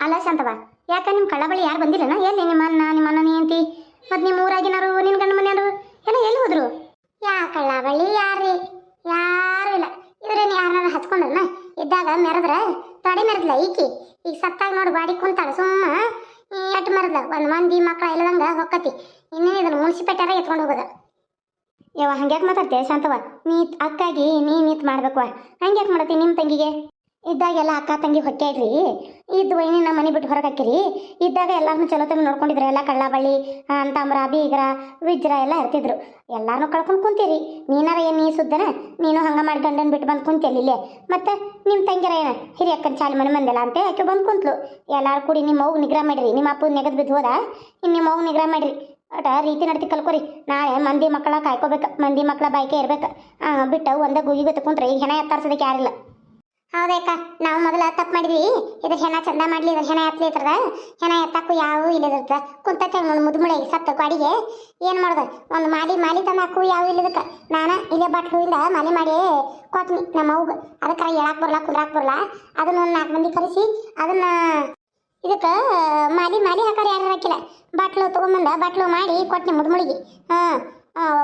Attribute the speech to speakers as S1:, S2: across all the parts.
S1: ಅಲ್ಲ ಶಾಂತವ ಯಾಕ ನಿಮ್ಮ ಕಳ್ಳ ಬಳಿ ಯಾರು ಬಂದಿಲ್ಲನ? ಎಲ್ಲಿ ನಿಮ್ಮ ಅಣ್ಣ ನಿಮ್ಮ ಅನ್ನ ನಿಂತಿ ಮತ್ತು ನಿಮ್ಮ ಊರಾಗಿನಾರು ನಿನ್ನ ಗಂಡ ಮನೆಯವರು, ಎಲ್ಲ ಎಲ್ಲಿ ಹೋದ್ರು? ಯಾ ಕಳ್ಳ ಬಳಿ ಯಾರ್ರಿ? ಯಾರು ಇಲ್ಲ. ಇದ್ರೇನು ಯಾರನ್ನ ಹಚ್ಕೊಂಡ್ರನ? ಇದ್ದಾಗ ಮೆರೆದ್ರ, ತೊಡೆ ಮೆರೆದ್ಲ ಈಕಿ. ಈಗ ಸತ್ತಾಗ ನೋಡಿ ಬಾಡಿ ಕುಂತಾಳ, ಸುಮ್ಮ ಎಟ್ ಮೆರೆದ್ಲ. ಒಂದು ಮಂದಿ ಮಕ್ಕಳ ಇಲ್ಲದಂಗ ಹೊಕ್ಕತಿ. ಇನ್ನೇನು ಇದನ್ನ ಮುನ್ಸಿಪೇಟಾರ ಎತ್ಕೊಂಡು ಹೋಗೋದ? ಯವ್ವ, ಹಂಗ್ಯಾಕೆ ಮಾತಾಡ್ತೆ ಶಾಂತವ ನೀ ಅಕ್ಕಾಗಿ ನೀ ನೀತ್ ಮಾಡ್ಬೇಕು ಹಂಗ್ಯಾಕೆ ಮಾಡತ್ತಿ ನಿಮ್ಮ ತಂಗಿಗೆ? ಇದ್ದಾಗೆಲ್ಲ ಅಕ್ಕ ತಂಗಿ ಇಡ್ರಿ ಇದ್ದು ವೈನಿ ನಮ್ಮ ಮನೆ ಬಿಟ್ಟು ಹೊರಗೆ ಇದ್ದಾಗ ಎಲ್ಲಾರನ್ನೂ ಚಲೋ ತಂಗಿ ನೋಡ್ಕೊಂಡಿದ್ರು. ಎಲ್ಲ ಕಳ್ಳ ಬಳ್ಳಿ ಅಂತಾಮ್ರ, ಬೀಗ್ರ, ವಿಜ್ರ ಎಲ್ಲ ಇರ್ತಿದ್ರು. ಎಲ್ಲಾರನ್ನೂ ಕಳ್ಕೊಂಡು ಕುಂತೀರಿ. ನೀನಾರ ಏನು ನೀ ಸುದ್ದನ? ನೀನು ಹಂಗೆ ಮಾಡಿ ಬಿಟ್ಟು ಬಂದು ಕುಂತಿಯಲ್ಲಿ ಮತ್ತೆ ನಿಮ್ಮ ತಂಗಿರ ಏನ? ಹಿರಿಯಕ್ಕನ ಚಾಲಿ ಮನೆ ಮಂದೆಲ್ಲ ಅಂತ ಆಕೆ ಬಂದು ಕುಂತ್ಲು. ಎಲ್ಲಾರು ಕೂಡಿ ನಿಮ್ಮ ಮಗು ನಿಗ್ರಹ ಮಾಡಿರಿ. ನಿಮ್ಮ ಅಪ್ಪ ನೆಗದು ಬಿದ್ದು ಹೋದ? ಇನ್ನು ನಿಮ್ಮ ಮಗು ನಿಗ್ರಹ ಮಾಡಿರಿ. ಅಟ, ರೀತಿ ನಡ್ತಿ ಕಲ್ಕೊರಿ. ನಾಳೆ ಮಂದಿ ಮಕ್ಕಳ ಕಾಯ್ಕೋಬೇಕು. ಮಂದಿ ಮಕ್ಕಳ ಬಾಯ್ಕೆ ಇರ್ಬೇಕು. ಬಿಟ್ಟು ಒಂದೇ ಗುಗಿಗೆ ಕುಂತ್ರೆ ಈಗ ಹೆಣ ಎತ್ತಾರ್ಸೋದಕ್ಕೆ ಯಾರಿಲ್ಲ. ಹೌದಕ್ಕ ನಾವು ಮೊದಲ ತಪ್ಪು ಮಾಡಿದ್ವಿ. ಇದ್ರ ಹೆಣ ಚಂದ ಮಾಡ್ಲಿ, ಇದ್ರ ಹೆಣ ಎತ್ತಲಿ ಇರ್ತದ ಹೆಣ ಎತ್ತಾಕು ಯಾವ ಕುಂತಕ್ಕೆ ಒಂದು ಮುದುಮುಳೆ ಸತ್ತು ಗಾಡಿಗೆ ಏನು ಮಾಡ್ದೆ? ಒಂದು ಮಾಲಿ ಮಾಲಿ ತಂದು ಯಾವ ಇಲ್ಲದಕ್ಕೆ. ನಾನು ಇಲ್ಲೇ ಬಾಟ್ಲಿಂದ ಮಾಲಿ ಮಾಡಿ ಕೊಟ್ನಿ ನಮ್ಮ ಅವ್ಗ. ಅದಕ್ಕೆ ಹೇಳಕ್ ಬರಲ್ಲ ಕುದ್ರಾಕ್ ಬರಲ್ಲ ಅದನ್ನ ಒಂದು ನಾಲ್ಕು ಮಂದಿ ಕರೆಸಿ ಅದನ್ನ ಇದಕ್ಕೆ ಮಾಲಿ ಮಾಲಿ ಹಾಕಾರ ಯಾರು ಹಾಕಿಲ್ಲ. ಬಾಟ್ಲು ತೊಗೊಂಬಂದ ಬಾಟ್ಲು ಮಾಡಿ ಕೊಟ್ನಿ ಮುದ್ಮುಳಿಗೆ. ಹಾಂ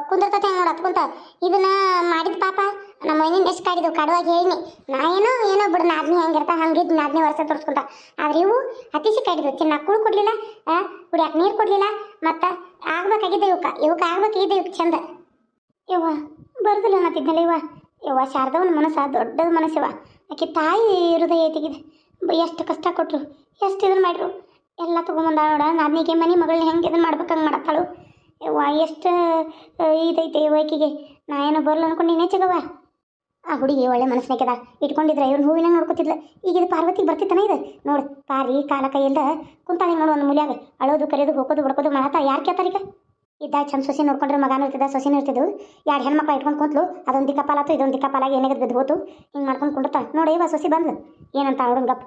S1: ಕುಂದಿರ್ತತೆ ಹೆಂಗೆ ನೋಡತ್ ಕುಂತ? ಇದನ್ನ ಮಾಡಿದ ಪಾಪ ನಮ್ಮ ಮೈನಿಂದ ಎಷ್ಟು ಕಾಡಿದ್ವು ಕಡುವಾಗಿ ಹೇಳಿನಿ. ನಾ ಏನೋ ಏನೋ ಬಿಡು, ನಾದ್ನಿ ಹೆಂಗಿರ್ತ ಹಂಗಿದ್ ನಾದ್ನಿ ವರ್ಷ ತೋರಿಸ್ಕೊಂತ. ಆದ್ರೆ ಇವು ಅತಿಶಿ ಕಾಡಿದ್ವು. ಚಿನ್ನ ಕುಳು ಕೊಡ್ಲಿಲ್ಲ ಕುಡಿಯಾಕ ನೀರು ಕೊಡ್ಲಿಲ್ಲ, ಮತ್ತ ಆಗ್ಬೇಕಾಗಿದ್ದೆ ಇವಕ್ಕ ಇವಕ್ಕ ಆಗ್ಬೇಕಾಗಿದ್ದೆ ಇವಕ್ಕೆ ಚಂದ. ಯವ್ವ ಬರ್ದಿಲ್ಲ ಅನ್ನತ್ತಿದ್ನಲ್ಲ ಇವ ಯವ್ವ? ಶಾರದವನ ಮನಸ್ಸ, ದೊಡ್ಡದ ಮನಸ್ಸಿವ ಆಕೆ ತಾಯಿ ಹೃದಯ ತೆಗಿದೆ ಎಷ್ಟು ಕಷ್ಟ ಕೊಟ್ರು, ಎಷ್ಟು ಇದನ್ನ ಮಾಡ್ರು. ಎಲ್ಲ ತೊಗೊಂಬಂದ ನೋಡ ನಾದ್ನಿಗೆ ಮನೆ ಮಗಳನ್ನ ಹೆಂಗೆ ಇದನ್ನ ಮಾಡ್ಬೇಕು ಹಂಗೆ ಮಾಡತ್ತಾಳು. ಯವ್ವ, ಎಷ್ಟು ಇದೈತೆ ಆಕಿಗೆ ನಾ ಏನೋ ಬರಲ್ಲ ಅನ್ಕೊಂಡಿನೇ ಚಗವ ಆ ಹುಡುಗಿ ಒಳ್ಳೆ ಮನಸ್ಸಿನಾಗ್ಯದ ಇಟ್ಕೊಂಡಿದ್ರೆ ಇವ್ರನ್ನ ಹೂವಿನ ನೋಡ್ಕೊತಿದ್ಲ. ಈಗ ಇದು ಪಾರ್ವತಿಗೆ ಬರ್ತಿತ್ತನ ಇದು? ನೋಡು, ಪಾರಿ, ಕಾಲ ಕೈಯಿಂದ ಕುಂತಾಳೆ ನೋಡು ಒಂದು ಮೂಲ್ಯಾಗ. ಅಳೋದು, ಕರೆಯೋದು ಹೋಗೋದು ಬಡ್ಕೋದು ಮಾಡತ್ತ ಯಾರು ಕೇಳ್ತಾರೀಗ ಇದ್ದಾಗ ಚಂದ ಸೊಸಿ ನೋಡ್ಕೊಂಡ್ರೆ ಮಗನೂ ಇರ್ತದ, ಸೊಸಿನೂ ಇರ್ತಿದ್ವು ಎರಡು ಹೆಣ್ಮಕ್ಳು ಇಟ್ಕೊಂಡು ಕುಂತ್ಲು, ಅದೊಂದು ದಿಕ್ಕಪಾಲಾತು ಇದೊಂದು ದಿಕ್ಕಪಾಲಾಗಿ ಏನಾಗದು ಬಿದ್ದು ಹೋತು. ಹಿಂಗೆ ಮಾಡ್ಕೊಂಡು ಕುಂಡಿರ್ತಾಳೆ ನೋಡಿ ಇವ ಸೊಸಿ ಬಂದ್ಲು. ಏನಂತ ಹುಡುಗಪ್ಪ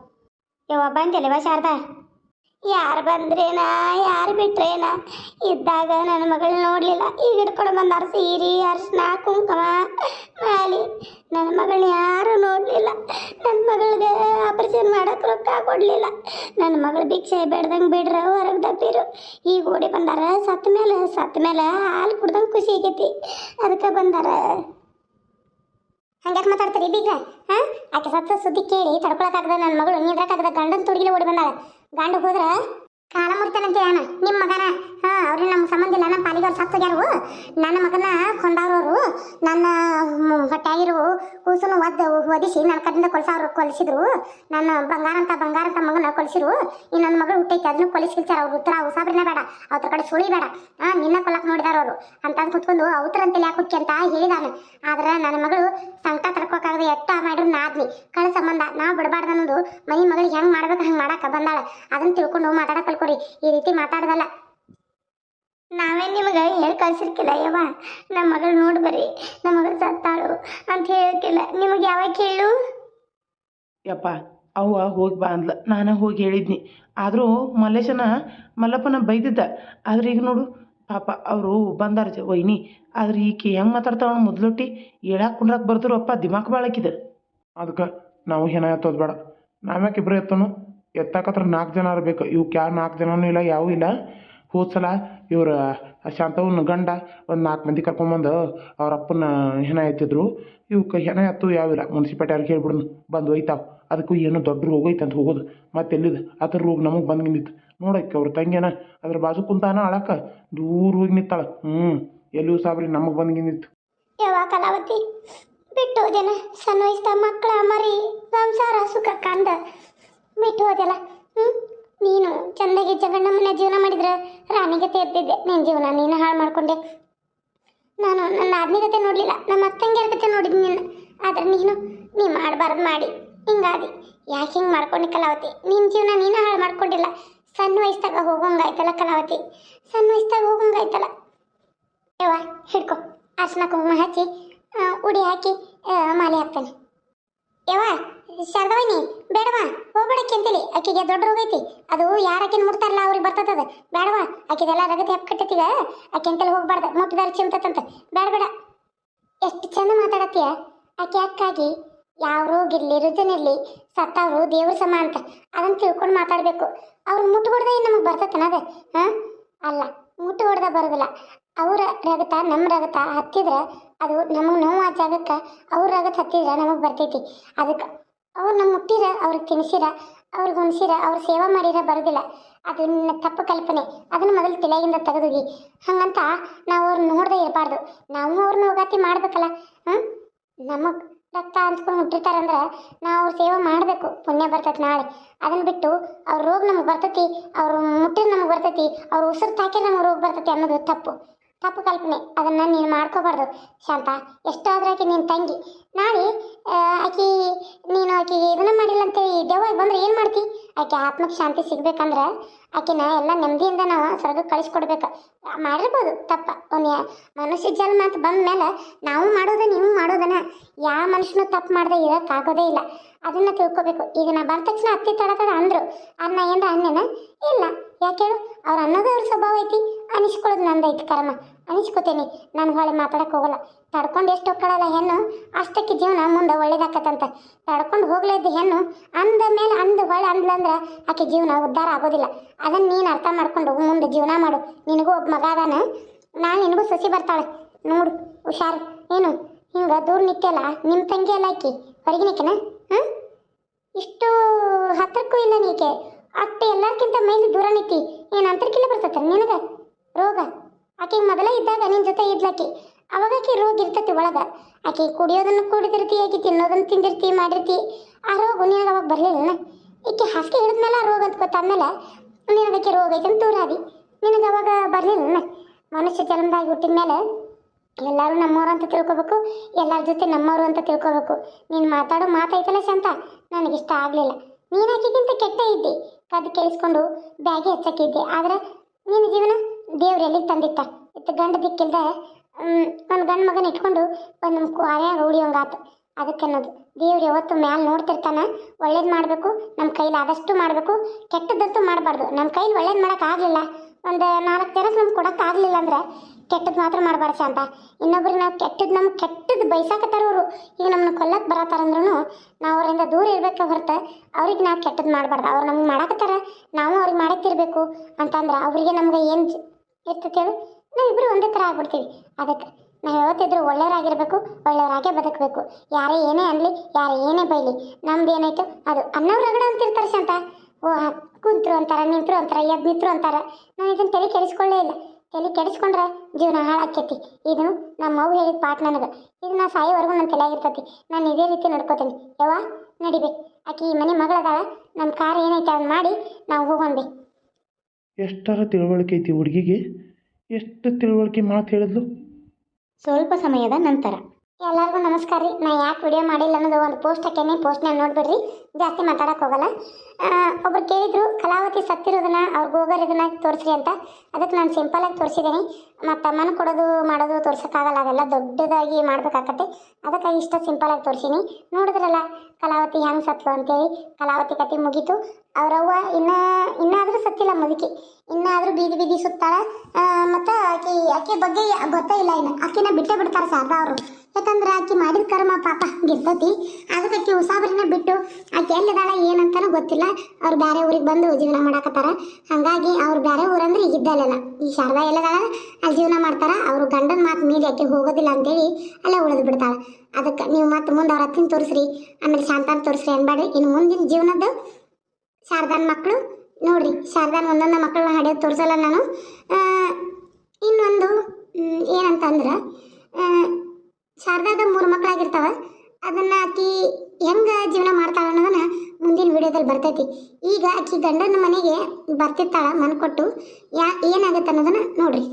S1: ಯವ್ವ ಬಂದಿಲ್ಲವ ಶಾರದಾ? ಯಾರು ಬಂದ್ರೇನ, ಯಾರು ಬಿಟ್ರೇನ? ಇದ್ದಾಗ ನನ್ನ ಮಗಳು ನೋಡಲಿಲ್ಲ. ಈಗ ಹಿಡ್ಕೊಂಡು ಬಂದಾರ ಸೀರೆ ಅರ್ಶಿನ ಕುಂಕುಮ, ಮಾಲಿ. ನನ್ನ ಮಗಳನ್ನ ಯಾರು ನೋಡಲಿಲ್ಲ. ನನ್ನ ಮಗಳಿಗೆ ಆಪರೇಷನ್ ಮಾಡೋಕೆ ರೊಕ್ಕ ಕೊಡಲಿಲ್ಲ. ನನ್ನ ಮಗಳು ಭಿಕ್ಷೆ ಬೇಡ್ದಂಗೆ ಬಿಡ್ರ, ಹೊರಗೆ ದಪ್ಪಿರು ಈಗ ಓಡಿ ಬಂದಾರ ಸತ್ತ ಮೇಲೆ ಸತ್ತ ಮೇಲೆ ಹಾಲು ಕುಡ್ದಂಗೆ ಖುಷಿ ಆಗೈತಿ. ಅದಕ್ಕೆ ಬಂದಾರ. ಹಂಗ್ಯಾಕೆ ಮಾತಾಡ್ತೀರಿ? ಬೀಗ ಹಾ? ಆಕೆ ಸತ್ತ ಸುದ್ದಿ ಕೇಳಿ ತಡ್ಕೊಳಕ್ಕಾಗದ ನನ್ನ ಮಗಳು ನಿಂದ್ರಕ್ಕಾಗದ ಗಂಡನ ತುಡುಗಿಲೆ ಓಡಿ ಬಂದಾಳ. ಗಂಡ ಹೋದ್ರ ಕಾಲ ಮುರಿತಾನಂತೆ ಯಾನ ನಿಮ್ಮ ಮಗನ? ಹಾ, ಅವ್ರಿಗೆ ನಮ್ಮ ಸಂಬಂಧ ಇಲ್ಲ. ನಮ್ಮ ಪಾಲಿಗೆ ಅವ್ರು ನನ್ನ ಮಗನ ಕೊಂದವ್ರವರು ನನ್ನ ಹೊಟ್ಟೆಯಾಗಿರು ಕೂಸನ್ನು ಒದ್ದು ಒದಿಸಿ ನನ್ನ ಕಡೆಯಿಂದ ಕೊಲ್ಸವ್ರು ಕೊಲಿಸಿದ್ರು. ನನ್ನ ಬಂಗಾರ ಅಂತ ಬಂಗಾರ ಅಂತ ಮಗನ ಕೊಲಿಸಿರು ಈ ನನ್ನ ಮಗಳು ಹುಟ್ಟೈತೆ. ಅದನ್ನು ಕೊಲಿಸ್ಕಿಲ್ಸಾರ ಅವ್ರ ಉತ್ತರ ಉಸಾಬ್ರಿನ ಬೇಡ. ಅವ್ರ ಕಡೆ ಸುಳಿ ಬೇಡ. ಹಾ, ನಿನ್ನ ಕೊಲ್ಲಕ್ಕೆ ನೋಡಿದಾರ ಅವರು. ಅಂತ ಕುತ್ಕೊಂಡು ಅವ್ರ ಅಂತೇಳಿ ಯಾಕೆ ಹುಟ್ಟಿ ಅಂತ ಹೇಳಿದಾನೆ. ಆದ್ರೆ ನನ್ನ ಮಗಳು ಸಂಕಟ ತಡ್ಕೋಕಾಗದೆ ಎಟ್ಟ ಮಾಡಿದ್ರು ನಾದ್ನಿ ಕಳ ಸಂಬಂಧ. ನಾ ಬಿಡಬಾರ್ದು ಅನ್ನೋದು ಮನಿ ಮಗಳಿಗೆ ಹೆಂಗ್ ಮಾಡ್ಬೇಕು, ಹಂಗ್ ಮಾಡಾಕ ಬಂದಾಳ. ಅದನ್ನ ತಿಳ್ಕೊಂಡು ಮಾತಾಡಕ್ ಕಲ್ಕೊರಿ. ಈ ರೀತಿ ಮಾತಾಡ್ದಲ್ಲ. ನಾವೇ ನಿಮಗೆ ಹೇಳಿ ಕಳ್ಸಿರ್ಕಿಲ್ಲ ಯವ್ವ. ನಮ್ಮ ಮಗಳು ನೋಡಿ ಬರ್ರಿ ನಮ್ಮ ಮಗಳು ಸತ್ತಾಳು ಅಂತ ಹೇಳಕ್ಕಿಲ್ಲ ನಿಮಗೆ ಯಾವಾಗ ಕೇಳು?
S2: ಯಪ್ಪ ಅವ್ವ ಹೋಗಿ ಬಾ ಅಂದ್ಲ. ನಾನು ಹೋಗಿ ಹೇಳಿದ್ನಿ. ಆದರೂ ಮಲ್ಲೇಶನ ಮಲ್ಲಪ್ಪನ ಬೈದಿದ್ದ. ಆದ್ರೆ ಈಗ ನೋಡು ಪಾಪ ಅವರು ಬಂದಾರ ಜ ವೈನಿ. ಆದ್ರೆ ಈಕೆ ಹೆಂಗೆ ಮಾತಾಡ್ತಾವ ಮೊದ್ಲೊಟ್ಟಿ. ಹೇಳಕ್ಕೆ ಕುಂಡ್ರಕ್ಕೆ ಬರ್ದ್ರು ಅಪ್ಪ ದಿಮಾಕ್ ಬಾಳಕಿದೆ.
S3: ಅದಕ್ಕೆ ನಾವು ಹೆಣ ಎತ್ತೋದು ಬೇಡ. ನಾವ್ಯಾಕೆ ಇಬ್ಬರು ಎತ್ತನು? ಎತ್ತಾಕತ್ರ ನಾಲ್ಕು ಜನ ಇರ್ಬೇಕು. ಇವಕ್ಕೆ ಯಾವ ನಾಲ್ಕು ಜನನೂ ಇಲ್ಲ ಯಾವೂ ಇಲ್ಲ. ಹೋದ ಸಲ ಇವ್ರ ಶಾಂತವನ ಗಂಡ ಒಂದು ನಾಲ್ಕು ಮಂದಿ ಕರ್ಕೊಂಬಂದು ಅವ್ರ ಅಪ್ಪನ ಹೆಣ ಎತ್ತಿದ್ರು. ಇವಕ್ಕೆ ಹೆಣ ಎತ್ತು ಯಾವಿಲ್ಲ ಮುನ್ಸಿಪಾಲ್ಟಿ ಅವ್ರಿಗೆ ಹೇಳ್ಬಿಡ್ನು, ಬಂದು ಒಯ್ತಾವೆ ಅದಕ್ಕೂ ಏನೋ ದೊಡ್ಡ ರೋಗ ಐತೆ ಅಂತ ಹೋಗೋದು. ಮತ್ತೆ ಎಲ್ಲಿದೆ? ಅದ್ರ ರೋಗ ನಮಗೆ ಬಂದು ನಿಂತು ನೋಡಕ್ಕೆ ಅವ್ರ ತಂಗಿನ ಅದ್ರ ಬಾಜು ಕುಂತಾನ ಅಳಕ್ಕ ದೂರ ಹೋಗಿ ನಿಂತಾಳ. ಹ್ಞೂ ಎಲ್ಲೂ ಸಾಬ್ರಿ ನಮಗೆ ಬಂದು ನಿಂತು
S1: ಯಾವ ಕಲಾವತಿ? ಬಿಟ್ಟು ಹೋದೇನ? ಸಣ್ಣ ವಯಸ್ಸ ಮಕ್ಕಳ ಮರಿ, ಸಂಸಾರ ಸುಖ ಕಂದ ಬಿಟ್ಟು ಹೋದೆಲ್ಲ ಹ್ಞೂ ನೀನು ಚಂದಾಗಿ ಜಗಣ್ಣ ಮನೆ ಜೀವನ ಮಾಡಿದ್ರೆ ರಾಣಿಗತೆ ಎದ್ದಿದ್ದೆ ನಿನ್ನ ಜೀವನ ನೀನು ಹಾಳು ಮಾಡ್ಕೊಂಡೆ. ನಾನು ನನ್ನ ಆತ್ಮೀಯತೆ ನೋಡಲಿಲ್ಲ. ನಮ್ಮ ಅತ್ತಂಗಿಯರ ಕತೆ ನೋಡಿದ್ನಿ ನಿನ್ನ. ಆದ್ರೆ ನೀನು, ನೀ ಮಾಡಬಾರ್ದು ಮಾಡಿ. ಹಿಂಗಾದಿ ಯಾಕೆ ಹಿಂಗೆ ಮಾಡ್ಕೊಂಡಿ ಕಲಾವತಿ? ನಿನ್ನ ಜೀವನ ನೀನು ಹಾಳು ಮಾಡ್ಕೊಂಡಿಲ್ಲ. ಸಣ್ಣ ವಯಸ್ಸಾಗ ಹೋಗಂಗಾಯ್ತಲ್ಲ ಕಲಾವತಿ? ಸಣ್ಣ ವಯಸ್ಸಾಗ ಹೋಗಂಗಾಯ್ತಲ್ಲ. ಯವ್ವ, ಹಿಡ್ಕೊ. ಅರ್ಶನ ಕುಂಕುಮ ಹಚ್ಚಿ ಉಡಿ ಹಾಕಿ ಮಾಲೆ ಹಾಕ್ತಾನೆ. ಯವ್ವ ಶಾರದವನಿ ಬೇಡವಾ? ಹೋಗ್ಬೇಡಕ್ಕೆ ಅಂತೇಳಿ. ಆಕೆಗೆ ದೊಡ್ಡ ರೋಗ ಐತಿ. ಅದು ಯಾರ ಆಕಿನ ಮುಟ್ತಾರಲ್ಲ ಅವ್ರಿಗೆ ಬರ್ತದ ಬೇಡವಾ? ಆಕಿದೆಲ್ಲ ರಗತೆ ಹಪ್ಕಟ್ಟತೀಗ ಆಕೆ ಅಂತೆಲ್ಲ ಹೋಗ್ಬಾರ್ದು? ಮುಟ್ಟಿದಾರ ಚಿಮ್ತತಂತ ಬೇಡ ಬೇಡ. ಎಷ್ಟು ಚಂದ ಮಾತಾಡತ್ತೀಯ? ಆಕೆ ಅಕ್ಕಾಗಿ, ಯಾವ ರೋಗಿರ್ಲಿ ರುಜನಿರ್ಲಿ ಸತ್ತವರು ದೇವ್ರ ಸಮ ಅಂತ. ಅದನ್ನು ತಿಳ್ಕೊಂಡು ಮಾತಾಡಬೇಕು. ಅವ್ರು ಮುಟ್ಟು ಹೊಡೆದ ನಮಗೆ ಬರ್ತೈತೆ ಅದ? ಹಾಂ? ಅಲ್ಲ ಮುಟ್ಟು ಹೊಡೆದ ಬರೋದಿಲ್ಲ. ಅವ್ರ ರಗತ ನಮ್ಮ ರಗತ ಹತ್ತಿದ್ರೆ ಅದು ನಮಗೆ ನೋವು ಆ ಜಾಗಕ್ಕೆ ಅವ್ರ ರಗತ ಹತ್ತಿದ್ರೆ ನಮಗೆ ಬರ್ತೈತಿ. ಅದಕ್ಕೆ ಅವ್ರು ನಮ್ಮ ಮುಟ್ಟಿರ ಅವ್ರಿಗೆ ತಿನ್ಸಿರ ಅವ್ರಿಗೆ ಉಣಿಸಿರ ಅವ್ರ ಸೇವಾ ಮಾಡಿರ ಬರೋದಿಲ್ಲ. ಅದು ನನ್ನ ತಪ್ಪು ಕಲ್ಪನೆ. ಅದನ್ನು ಮೊದಲು ತಲೆಯಿಂದ ತೆಗೆದೋಗಿ. ಹಂಗಂತ ನಾವು ಅವ್ರನ್ನ ನೋಡದೆ ಇರಬಾರ್ದು. ನಾವು ಅವ್ರನ್ನ ಹೋಗಾತಿ ಮಾಡ್ಬೇಕಲ್ಲ ಹ್ಞೂ ನಮಗೆ ರಕ್ತ ಹಂಚ್ಕೊಂಡು ಮುಟ್ಟಿರ್ತಾರಂದ್ರೆ ನಾವು ಅವ್ರ ಸೇವೆ ಮಾಡಬೇಕು. ಪುಣ್ಯ ಬರ್ತೈತೆ ನಾಳೆ. ಅದನ್ನ ಬಿಟ್ಟು ಅವ್ರ ರೋಗ ನಮಗೆ ಬರ್ತೈತಿ, ಅವ್ರ ಮುಟ್ಟಿದ್ರೆ ನಮಗೆ ಬರ್ತೈತಿ, ಅವ್ರ ಉಸಿರು ತಾಕಿದ್ರೆ ನಮಗೆ ರೋಗ ಬರ್ತೈತಿ ಅನ್ನೋದು ತಪ್ಪು. ತಪ್ಪು ಕಲ್ಪನೆ. ಅದನ್ನ ನೀನು ಮಾಡ್ಕೋಬಾರ್ದು. ಶಾಂತ, ಎಷ್ಟಾದ್ರೂ ಆಕೆ ನಿನ್ನ ತಂಗಿ. ನಾಳೆ ಆಕೆ, ನೀನು ಆಕೆಗೆ ಇದನ್ನ ಮಾಡಿಲ್ಲ ಅಂತೇಳಿ ದೆವ್ವ ಬಂದ್ರೆ ಏನು ಮಾಡ್ತಿ? ಆಕೆ ಆತ್ಮಕ್ಕೆ ಶಾಂತಿ ಸಿಗ್ಬೇಕಂದ್ರೆ ಆಕಿನ ಎಲ್ಲ ನೆಮ್ಮದಿಯಿಂದ ನಾವು ಸ್ವರ್ಗಕ್ಕೆ ಕಳಿಸ್ಕೊಡ್ಬೇಕು. ಮಾಡಿರ್ಬೋದು, ತಪ್ಪ. ಒಂದು ಮನುಷ್ಯ ಜನ್ಮ ಅಂತ ಬಂದ ಮೇಲೆ ನಾವು ಮಾಡೋದ ನೀವು ಮಾಡೋದನ. ಯಾವ ಮನುಷ್ಯನು ತಪ್ಪು ಮಾಡದೆ ಇರೋಕ್ಕಾಗೋದೇ ಇಲ್ಲ. ಅದನ್ನ ತಿಳ್ಕೊಬೇಕು. ಈಗ ನಾ ಬಂದ ತಕ್ಷಣ ಅತ್ತಿ ತಡ ತಡ ಅಂದ್ರು. ಅನ್ನ ಏನ್ರ ಅನ್ನೇನ ಇಲ್ಲ. ಯಾಕೆ ಹೇಳು? ಅವ್ರು ಅನ್ನೋದು ಅವ್ರ ಸ್ವಭಾವ ಐತಿ. ಅನಿಸ್ಕೊಳ್ಳೋದು ನಂದೈತಿ ಕರ್ಮ. ಅನಿಸ್ಕೋತೇನೆ. ನಾನು ಹೊಳೆ ಮಾತಾಡಕ್ಕೆ ಹೋಗಲ್ಲ. ತಡ್ಕೊಂಡು ಎಷ್ಟು ಹೋಗ್ಕೊಳ್ಳಲ್ಲ ಹೆಣ್ಣು? ಅಷ್ಟಕ್ಕೆ ಜೀವನ ಮುಂದೆ ಒಳ್ಳೇದಾಕತ್ತಂತ. ತಡ್ಕೊಂಡು ಹೋಗ್ಲೇ ಇದ್ದ ಹೆಣ್ಣು, ಅಂದ ಮೇಲೆ ಅಂದ ಹೊಳೆ ಅಂದ್ಲಂದ್ರೆ ಆಕೆ ಜೀವನ ಉದ್ಧಾರ ಆಗೋದಿಲ್ಲ. ಅದನ್ನು ನೀನು ಅರ್ಥ ಮಾಡ್ಕೊಂಡು ಮುಂದೆ ಜೀವನ ಮಾಡು. ನಿನಗೂ ಒಬ್ಬ ಮಗ ಅದಾನ. ನಾನು ನಿನಗೂ ಸಸಿ ಬರ್ತಾಳೆ. ನೋಡು, ಹುಷಾರು. ಏನು? ಹಿಂಗೆ ದೂರ ನಿತ್ಯಲ್ಲ ನಿಮ್ಮ ತಂಗಿ ಎಲ್ಲ ಆಕಿ? ಹೊರಗಿನಕೆನ ಹಾಂ ಇಷ್ಟು ಹತ್ತಿರಕ್ಕೂ ಇಲ್ಲ ನೀಕೆ ಅಷ್ಟು ಎಲ್ಲಕ್ಕಿಂತ ಮೇಲೆ ದೂರ ನಿಂತಿ ಏನು ಅಂತರ್ಕಿಲ್ಲ ಬರ್ತೈತೆ ನಿನಗೆ? ಜೊತೆ ಇದ್ಲಾಕಿ. ಅವಾಗ ಆಕೆ ರೋಗ ಇರ್ತೈತಿ ಒಳಗ. ಆಕೆ ಕುಡಿಯೋದನ್ನು ಕುಡಿದಿರ್ತಿ, ಆಕೆ ತಿನ್ನೋದನ್ನು ತಿಂದಿರ್ತಿ, ಮಾಡಿರ್ತಿ. ಆ ರೋಗ ನಿನಗೆ ಅವಾಗ ಬರಲಿಲ್ಲ ಈಕೆ ಹಾಸಿಗೆ ಹಿಡಿದ್ಮೇಲೆ ಆ ರೋಗ ಅಂತ ಗೊತ್ತಾದ್ಮೇಲೆ ನಿನಗೆ ಆಕೆ ರೋಗ ಐತೆ ಅಂತ ದೂರ ಆದಿ. ನಿನಗೆ ಅವಾಗ ಬರಲಿಲ್ಲ ಮನುಷ್ಯ ಜನ್ಮದಾಗಿ ಹುಟ್ಟಿದ ಮೇಲೆ ಎಲ್ಲರೂ ನಮ್ಮವರು ಅಂತ ತಿಳ್ಕೊಬೇಕು, ಎಲ್ಲರ ಜೊತೆ ನಮ್ಮವರು ಅಂತ ತಿಳ್ಕೊಬೇಕು. ನೀನು ಮಾತಾಡೋ ಮಾತೈತಲ್ಲ ಶಾಂತ? ನನಗಿಷ್ಟ ಆಗಲಿಲ್ಲ. ನೀನು ಹಾಕಿಗಿಂತ ಕೆಟ್ಟ ಇದ್ದಿ. ಕದ್ದು ಕೇಳಿಸ್ಕೊಂಡು ಬ್ಯಾಗೆ ಹಚ್ಚಕ್ಕಿದ್ದೆ. ಆದ್ರೆ ನಿನ್ನ ಜೀವನ ದೇವ್ರು ಎಲ್ಲಿಗೆ ತಂದಿತ್ತ ಇತ್ತು ಗಂಡ ದಿಕ್ಕಿಲ್ದ ಒಂದು ಗಂಡ ಮಗನ ಇಟ್ಕೊಂಡು ಒಂದು ಕ್ವಾರ್ಯಾಗ ಉಳಿಯೋಂಗಾತು ಅದಕ್ಕೆ ಅನ್ನೋದು. ದೇವ್ರು ಯಾವತ್ತು ಮ್ಯಾಲೆ ನೋಡ್ತಿರ್ತಾನ, ಒಳ್ಳೇದು ಮಾಡಬೇಕು ನಮ್ಮ ಕೈಲಿ ಆದಷ್ಟು ಮಾಡಬೇಕು, ಕೆಟ್ಟದ್ದಂತೂ ಮಾಡಬಾರ್ದು. ನಮ್ಮ ಕೈಲಿ ಒಳ್ಳೇದು ಮಾಡೋಕ್ಕಾಗಲಿಲ್ಲ ಒಂದು ನಾಲ್ಕು ಜನಕ್ಕೆ ನಮ್ಗೆ ಕೊಡೋಕ್ಕಾಗಲಿಲ್ಲ ಅಂದ್ರೆ ಕೆಟ್ಟದ್ದು ಮಾತ್ರ ಮಾಡಬಾರ್ದು ಅಂತ ಇನ್ನೊಬ್ರಿಗೆ ನಾವು ಕೆಟ್ಟದ್ದು ನಮ್ಮ ಕೆಟ್ಟದ್ದು ಬೈಸಾಕತ್ತಾರ ಅವರು. ಈಗ ನಮ್ಮನ್ನ ಕೊಲ್ಲಕ್ಕೆ ಬರತ್ತಾರಂದ್ರೂ ನಾವು ಅವರಿಂದ ದೂರ ಇರಬೇಕು ಹೊರತು ಅವ್ರಿಗೆ ನಾವು ಕೆಟ್ಟದ್ದು ಮಾಡಬಾರ್ದು. ಅವ್ರು ನಮ್ಗೆ ಮಾಡಕತ್ತಾರ, ನಾವು ಅವ್ರಿಗೆ ಮಾಡಕ್ತಿರ್ಬೇಕು ಅಂತಂದ್ರೆ ಅವರಿಗೆ ನಮ್ಗೆ ಏನು ಇರ್ತೈತೆ ಹೇಳು? ನಾವಿಬ್ಬರು ಒಂದೇ ಥರ ಆಗ್ಬಿಡ್ತೀವಿ. ಅದಕ್ಕೆ ನಾವು ಯಾವತ್ತಿದ್ರು ಒಳ್ಳೆಯವರಾಗಿರ್ಬೇಕು, ಒಳ್ಳೆಯವರಾಗೆ ಬದುಕಬೇಕು. ಯಾರೇ ಏನೇ ಅನ್ಲಿ, ಯಾರೇ ಏನೇ ಬೈಲಿ, ನಮ್ದು ಏನಾಯ್ತು? ಅದು ಅನ್ನವ್ರ ರಗಡ ಅಂತಿರ್ತಾರೆ ಶಾಂತ. ಓ ಕುಂತ್ರು ಅಂತಾರ, ನಿಂತ್ರು ಅಂತಾರ ಎದ್ದು ನಿಂತ್ರು ಅಂತಾರ. ನಾನು ಇದನ್ನ ತಲೆ ಕೆಡಿಸ್ಕೊಳ್ಳೇ ಇಲ್ಲ. ತಲೆ ಕೆಡಿಸ್ಕೊಂಡ್ರೆ ಜೀವನ ಹಾಳಾಕೈತಿ ಇದು ನಮ್ಮ ಅವ್ವ ಹೇಳಿದ ಪಾಠ ನನಗೆ. ಇದು ನಾ ಸಾಯೋವರೆಗೂ ನನ್ನ ತಲೆಯಾಗಿರ್ತೈತಿ ನಾನು ಇದೇ ರೀತಿ ನಡ್ಕೋತೀನಿ. ಯವ್ವ ನಡಿಬೇಕು ಆಕೆ ಈ ಮನೆ ಮಗಳದಾಳ. ನಮ್ಮ ಕಾರ್ ಏನೈತೆ ಅದನ್ನ ಮಾಡಿ, ನಾವು ಹೋಗೋಣ
S3: ಎಷ್ಟರ ತಿಳುವಳಿಕೆ ಐತಿ ಹುಡುಗಿಗೆ? ಎಷ್ಟು ತಿಳುವಳಿಕೆ ಮಾತು ಹೇಳಿದ್ಲು?
S1: ಸ್ವಲ್ಪ ಸಮಯದ ನಂತರ. ಎಲ್ಲರಿಗೂ ನಮಸ್ಕಾರ ರೀ. ನಾ ಯಾಕೆ ವಿಡಿಯೋ ಮಾಡಿಲ್ಲ ಅನ್ನೋದು ಒಂದು ಪೋಸ್ಟ್ ಹಾಕೇನೆ ಪೋಸ್ಟ್ನಾಗ ನೋಡ್ಬಿಡ್ರಿ. ಜಾಸ್ತಿ ಮಾತಾಡಕ್ಕೆ ಹೋಗಲ್ಲ. ಒಬ್ರು ಕೇಳಿದ್ರು, ಕಲಾವತಿ ಸತ್ತಿರೋದನ್ನ, ಅವ್ರ ಗೋಗರ್ ಇದನ್ನ ತೋರಿಸ್ರಿ ಅಂತ. ಅದಕ್ಕೆ ನಾನು ಸಿಂಪಲಾಗಿ ತೋರಿಸಿದ್ದೀನಿ ಮತ್ತು ಅಮ್ಮನ ಕೊಡೋದು, ಮಾಡೋದು ತೋರ್ಸೋಕ್ಕಾಗಲ್ಲ ಅದೆಲ್ಲ ದೊಡ್ಡದಾಗಿ ಮಾಡಬೇಕಾಗತ್ತೆ ಅದಕ್ಕಾಗಿ ಇಷ್ಟ ಸಿಂಪಲಾಗಿ ತೋರಿಸೀನಿ. ನೋಡಿದ್ರಲ್ಲ, ಕಲಾವತಿ ಹೆಂಗೆ ಸತ್ತು ಅಂತೇಳಿ. ಕಲಾವತಿ ಕತೆ ಮುಗೀತು. ಅವ್ರವ್ವ ಇನ್ನೂ, ಇನ್ನಾದರೂ ಸತ್ತಿಲ್ಲ ಮುದುಕಿ. ಇನ್ನಾದರೂ ಬೀದಿ ಬೀದಿ ಸುತ್ತಾಳ. ಮತ್ತು ಆಕೆ ಆಕೆ ಬಗ್ಗೆ ಗೊತ್ತೇ ಇಲ್ಲ ಇನ್ನು. ಆಕೆನ ಬಿಟ್ಟೇ ಬಿಡ್ತಾರೆ ಶಾರದಾ ಅವರು. ಯಾಕಂದ್ರೆ ಆಕೆ ಮಾಡಿದ ಕರ್ಮ ಪಾಪ ಗಿರ್ತತಿ ಅದಕ್ಕೆ ಆಕೆ ಉಸಾಬರಿನ ಬಿಟ್ಟು ಆಕೆ ಎಲ್ಲಿದಾಳ ಏನಂತಾನೂ ಗೊತ್ತಿಲ್ಲ. ಅವ್ರು ಬೇರೆ ಊರಿಗೆ ಬಂದು ಜೀವನ ಮಾಡಾಕತ್ತಾರ. ಹಾಗಾಗಿ ಅವ್ರು ಬೇರೆ ಊರಂದ್ರೆ ಈಗ ಇದ್ದಲ್ಲ ಈ ಶಾರದಾ ಎಲ್ಲದಾಳ, ಅಲ್ಲಿ ಜೀವನ ಮಾಡ್ತಾರ. ಅವರು ಗಂಡನ ಮಾತು ಮೀರಿ ಆಕೆ ಹೋಗೋದಿಲ್ಲ ಅಂತೇಳಿ ಅಲ್ಲೇ ಉಳಿದು ಬಿಡ್ತಾಳೆ. ಅದಕ್ಕೆ ನೀವು ಮತ್ತೆ ಮುಂದೆ ಅವ್ರ ಹತ್ತಿನ ತೋರಿಸ್ರಿ, ಆಮೇಲೆ ಶಾಂತಾನ ತೋರಿಸ್ರಿ ಅನ್ಬಾಡ್ರಿ ಇನ್ನು ಮುಂದಿನ ಜೀವನದ್ದು ಶಾರದಾನ್ ಮಕ್ಕಳು ನೋಡ್ರಿ, ಶಾರದಾನ್ ಒಂದೊಂದು ಮಕ್ಕಳನ್ನ ಹಡಿಯೋದು ತೋರಿಸಲ್ಲ ನಾನು. ಇನ್ನೊಂದು ಏನಂತಂದ್ರೆ ಶಾರದಾದ ಮೂರು ಮಕ್ಕಳಾಗಿರ್ತಾವ ಅದನ್ನ ಆಕಿ ಹೆಂಗ ಜೀವನ ಮಾಡ್ತಾಳ ಅನ್ನೋದನ್ನ ಮುಂದಿನ ವಿಡಿಯೋದಲ್ಲಿ ಬರ್ತೈತಿ. ಈಗ ಆಕಿ ಗಂಡನ ಮನೆಗೆ ಬರ್ತಿರ್ತಾಳ ಮನ್ ಕೊಟ್ಟು ಯಾ ಏನಾಗತ್ತೆ ಅನ್ನೋದನ್ನ ನೋಡ್ರಿ.